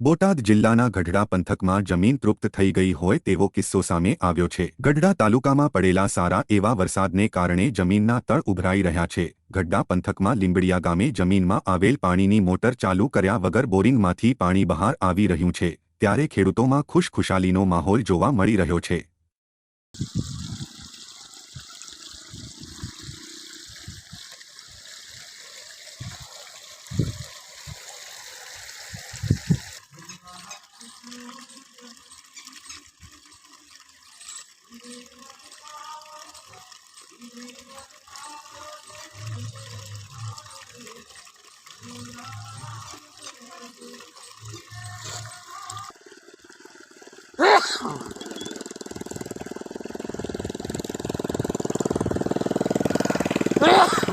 બોટાદ જિલ્લાના ગઢડા પંથકમાં જમીન તૃપ્ત થઈ ગઈ હોય તેવો કિસ્સો સામે આવ્યો છે. ગઢડા તાલુકામાં પડેલા સારા એવા વરસાદને કારણે જમીનના તળ ઉભરાઈ રહ્યા છે. ગઢડા પંથકમાં લીંબડિયા ગામે જમીનમાં આવેલ પાણીની મોટર ચાલુ કર્યા વગર બોરિંગમાંથી પાણી બહાર આવી રહ્યું છે. ત્યારે ખેડૂતોમાં ખુશખુશાલીનો માહોલ જોવા મળી રહ્યો છે. Ah!